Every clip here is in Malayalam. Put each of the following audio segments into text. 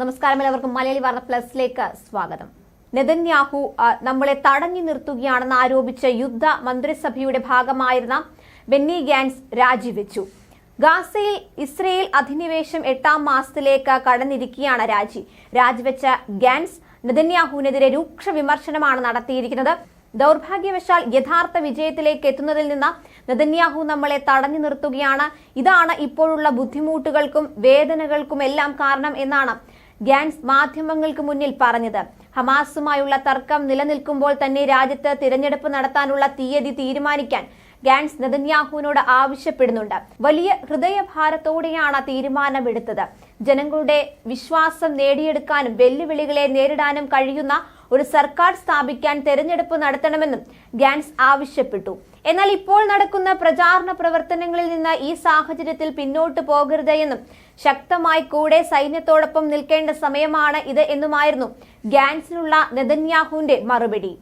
നമസ്കാരം എല്ലാവർക്കും. മലയാളി വാർത്ത പ്ലസിലേക്ക് സ്വാഗതം. നെതന്യാഹു നമ്മളെ തടഞ്ഞു നിർത്തുകയാണെന്ന് ആരോപിച്ച യുദ്ധ മന്ത്രിസഭയുടെ ഭാഗമായിരുന്ന ബെന്നി ഗാൻസ് രാജിവെച്ചു. ഗാസയിൽ ഇസ്രയേൽ അധിനിവേശം എട്ടാം മാസത്തിലേക്ക് കടന്നിരിക്കുകയാണ് രാജി. രാജിവെച്ച ഗാൻസ് നെതന്യാഹുവിനെതിരെ രൂക്ഷ വിമർശനമാണ് നടത്തിയിരിക്കുന്നത്. ദൗർഭാഗ്യവശാൽ യഥാർത്ഥ വിജയത്തിലേക്ക് എത്തുന്നതിൽ നിന്ന് നെതന്യാഹു നമ്മളെ തടഞ്ഞു നിർത്തുകയാണ്. ഇതാണ് ഇപ്പോഴുള്ള ബുദ്ധിമുട്ടുകൾക്കും വേദനകൾക്കും എല്ലാം കാരണം എന്നാണ് ഗാൻസ് മാധ്യമങ്ങൾക്ക് മുന്നിൽ പറഞ്ഞത്. ഹമാസുമായുള്ള തർക്കം നിലനിൽക്കുമ്പോൾ തന്നെ രാജ്യത്ത് തിരഞ്ഞെടുപ്പ് നടത്താനുള്ള തീയതി തീരുമാനിക്കാൻ ഗാൻസ് നെതന്യാഹുവിനോട് ആവശ്യപ്പെടുന്നുണ്ട്. വലിയ ഹൃദയഭാരത്തോടെയാണ് തീരുമാനമെടുത്തത്. ജനങ്ങളുടെ വിശ്വാസം നേടിയെടുക്കാനും വെല്ലുവിളികളെ നേരിടാനും കഴിയുന്ന ഒരു സർക്കാർ സ്ഥാപിക്കാൻ തെരഞ്ഞെടുപ്പ് നടത്തണമെന്നും ഗാൻസ് ആവശ്യപ്പെട്ടു. എന്നാൽ ഇപ്പോൾ നടക്കുന്ന പ്രചാരണ പ്രവർത്തനങ്ങളിൽ നിന്ന് ഈ സാഹചര്യത്തിൽ പിന്നോട്ട് പോകരുത് എന്നും ശക്തമായി കൂടെ സൈന്യത്തോടൊപ്പം നിൽക്കേണ്ട സമയമാണ് ഇത് എന്നുമായിരുന്നു ഗാൻസിനുള്ള നെതന്യാഹുവിന്റെ മറുപടി.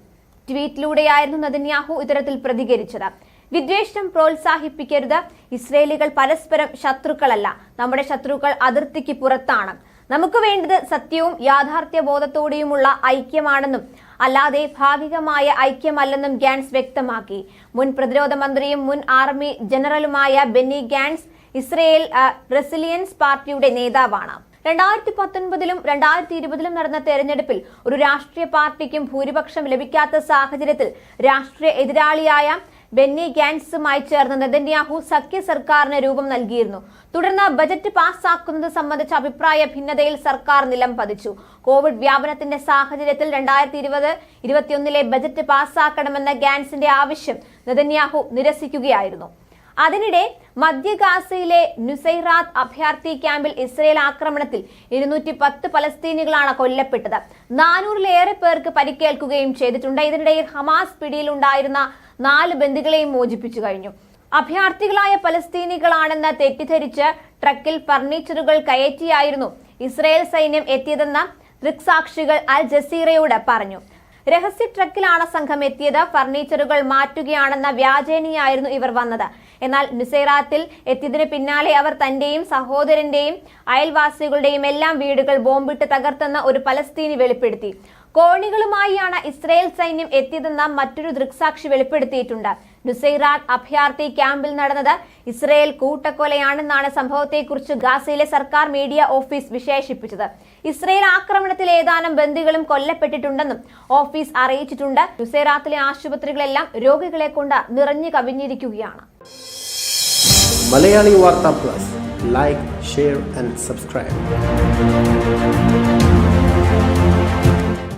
ട്വീറ്റിലൂടെയായിരുന്നു നെതന്യാഹു ഇത്തരത്തിൽ പ്രതികരിച്ചത്. വിദ്വേഷം പ്രോത്സാഹിപ്പിക്കരുത്. ഇസ്രയേലികൾ പരസ്പരം ശത്രുക്കളല്ല. നമ്മുടെ ശത്രുക്കൾ അതിർത്തിക്ക് പുറത്താണ്. നമുക്ക് വേണ്ടത് സത്യവും യാഥാർത്ഥ്യ ബോധത്തോടെയുമുള്ള ഐക്യമാണെന്നും അല്ലാതെ ഭാഗികമായ ഐക്യമല്ലെന്നും ഗാൻസ് വ്യക്തമാക്കി. മുൻ പ്രതിരോധ മന്ത്രിയും മുൻ ആർമി ജനറലുമായ ബെന്നി ഗാൻസ് ഇസ്രയേൽ ബ്രസിലിയൻസ് പാർട്ടിയുടെ നേതാവാണ്. രണ്ടായിരത്തി പത്തൊൻപതിലും രണ്ടായിരത്തി ഇരുപതിലും നടന്ന തെരഞ്ഞെടുപ്പിൽ ഒരു രാഷ്ട്രീയ പാർട്ടിക്കും ഭൂരിപക്ഷം ലഭിക്കാത്ത സാഹചര്യത്തിൽ രാഷ്ട്രീയ എതിരാളിയായ ബെന്നി ഗാൻസുമായി ചേർന്ന് നെതന്യാഹു സഖ്യ സർക്കാരിന് രൂപം നൽകിയിരുന്നു. തുടർന്ന് ബജറ്റ് പാസ്സാക്കുന്നത് സംബന്ധിച്ച അഭിപ്രായ ഭിന്നതയിൽ സർക്കാർ നിലം പതിച്ചു. കോവിഡ് വ്യാപനത്തിന്റെ സാഹചര്യത്തിൽ രണ്ടായിരത്തി ഇരുപത് ഇരുപത്തിയൊന്നിലെ ബജറ്റ് പാസ്സാക്കണമെന്ന ഗാൻസിന്റെ ആവശ്യം നെതന്യാഹു നിരസിക്കുകയായിരുന്നു. അതിനിടെ മധ്യ ഗാസയിലെ നുസൈറാത്ത് അഭയാർത്ഥി ക്യാമ്പിൽ ഇസ്രയേൽ ആക്രമണത്തിൽ ഇരുന്നൂറ്റി പത്ത് പലസ്തീനികളാണ് കൊല്ലപ്പെട്ടത്. നാനൂറിലേറെ പേർക്ക് പരിക്കേൽക്കുകയും ചെയ്തിട്ടുണ്ട്. ഇതിനിടയിൽ ഹമാസ് പിടിയിലുണ്ടായിരുന്ന നാല് ബന്ദികളെയും മോചിപ്പിച്ചു കഴിഞ്ഞു. അഭയാർത്ഥികളായ പലസ്തീനികളാണെന്ന് തെറ്റിദ്ധരിച്ച് ട്രക്കിൽ ഫർണിച്ചറുകൾ കയറ്റിയായിരുന്നു ഇസ്രായേൽ സൈന്യം എത്തിയതെന്ന് ദൃക്സാക്ഷികൾ അൽ ജസീറയോട് പറഞ്ഞു. രഹസ്യ ട്രക്കിലാണ് സംഘം എത്തിയത്. ഫർണിച്ചറുകൾ മാറ്റുകയാണെന്ന വ്യാജേനയായിരുന്നു ഇവർ വന്നത്. എന്നാൽ നുസൈറാത്തിൽ എത്തിയതിനു പിന്നാലെ അവർ തന്റെയും സഹോദരന്റെയും അയൽവാസികളുടെയും എല്ലാം വീടുകൾ ബോംബിട്ട് തകർത്തെന്ന് ഒരു പലസ്തീനി വെളിപ്പെടുത്തി. കോണികളുമായാണ് ഇസ്രയേൽ സൈന്യം എത്തിയതെന്ന മറ്റൊരു ദൃക്സാക്ഷി വെളിപ്പെടുത്തിയിട്ടുണ്ട്. നുസൈറാത്ത് അഭയാർത്ഥി ക്യാമ്പിൽ നടന്നത് ഇസ്രയേൽ കൂട്ടക്കൊലയാണെന്നാണ് സംഭവത്തെക്കുറിച്ച് ഗാസയിലെ സർക്കാർ മീഡിയ ഓഫീസ് വിശേഷിപ്പിച്ചത്. ഇസ്രയേൽ ആക്രമണത്തിൽ ഏതാനും ബന്ദികളും കൊല്ലപ്പെട്ടിട്ടുണ്ടെന്നും ഓഫീസ് അറിയിച്ചിട്ടുണ്ട്. നുസൈറാത്തിലെ ആശുപത്രികളെല്ലാം രോഗികളെ കൊണ്ട് നിറഞ്ഞു കവിഞ്ഞിരിക്കുകയാണ്. Malayali Vartha plus. Like share and subscribe